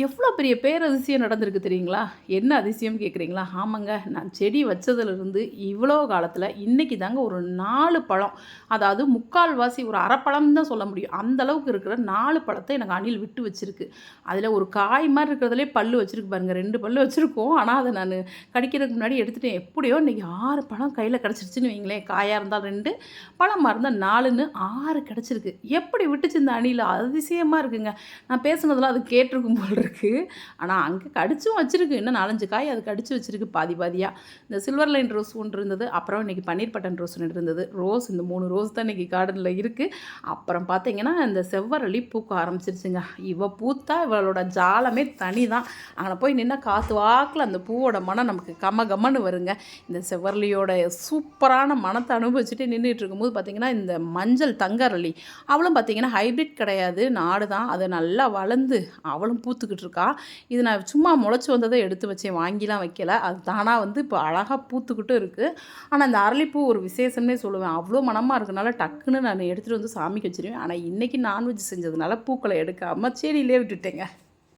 எவ்வளோ பெரிய பேரதிசயம் நடந்திருக்கு தெரியுங்களா? என்ன அதிசயம் கேட்குறீங்களா? ஆமாங்க நான் செடி வச்சதுலேருந்து இவ்வளோ காலத்தில் இன்றைக்கி தாங்க ஒரு நாலு பழம். அதாவது முக்கால்வாசி ஒரு அரைப்பழம் தான் சொல்ல முடியும். அந்தளவுக்கு இருக்கிற நாலு பழத்தை எனக்கு அணில் விட்டு வச்சிருக்கு. அதில் ஒரு காய் மாதிரி இருக்கிறதுலே பல்லு வச்சுருக்கு பாருங்க. ரெண்டு பல்லு வச்சுருக்கோம். ஆனால் அதை நான் கடிக்கிறதுக்கு முன்னாடி எடுத்துட்டேன். எப்படியோ இன்றைக்கி ஆறு பழம் கையில் கிடச்சிருச்சுன்னு வைங்களேன். காயாக இருந்தால் ரெண்டு பழமாக இருந்தால் நாலுன்னு ஆறு கிடச்சிருக்கு. எப்படி விட்டுச்சு இந்த அணில்? அதிசயமாக இருக்குங்க. நான் பேசுனதெல்லாம் அது கேட்டிருக்கும் போல் இருக்குது ஆனால் அங்கே கடிச்சும் வச்சுருக்கு. இன்னும் நாலஞ்சு காய் அது கடிச்சு வச்சுருக்கு பாதி பாதியாக இந்த சில்வர் லைன் ரோஸ் ஒன்று இருந்தது. அப்புறம் இன்றைக்கி பன்னீர் பட்டன் ரோஸ் ஒன்று இருந்தது. ரோஸ் இந்த மூணு ரோஸ் தான் இன்றைக்கி கார்டனில் இருக்குது அப்புறம் பார்த்தீங்கன்னா இந்த செவ்வரளி பூக்க ஆரம்பிச்சிருச்சுங்க. இவள் பூத்தா இவளோட ஜாலமே தனி தான் அங்கே போய் நின்று காற்று வாக்கில் அந்த பூவோட மனம் நமக்கு கம கம்மன்னு வருங்க. இந்த செவ்வரளியோட சூப்பரான மனத்தை அனுபவிச்சுட்டு நின்றுட்டு இருக்கும்போது பார்த்தீங்கன்னா இந்த மஞ்சள் தங்கரளி. அவளும் பார்த்தீங்கன்னா ஹைப்ரிட் கிடையாது. நாடு தான் அது நல்லா வளர்ந்து அவளும் பூத்துக்கிட்டு இருக்கா இது நான் சும்மா முளைச்சி வந்ததை எடுத்து வச்சேன். வாங்கிலாம் வைக்கல. அது தானாக வந்து இப்போ அழகாக பூத்துக்கிட்டும் இருக்குது ஆனால் இந்த அரளிப்பூ ஒரு விசேஷம்னே சொல்லுவேன். அவ்வளோ மனமாக இருக்கனால டக்குன்னு நான் எடுத்துகிட்டு வந்து சாமிக்கு வச்சிருவேன். ஆனால் இன்றைக்கி நான்வெஜ் செஞ்சதுனால பூக்களை எடுக்காமல் செடியிலே விட்டுட்டேங்க.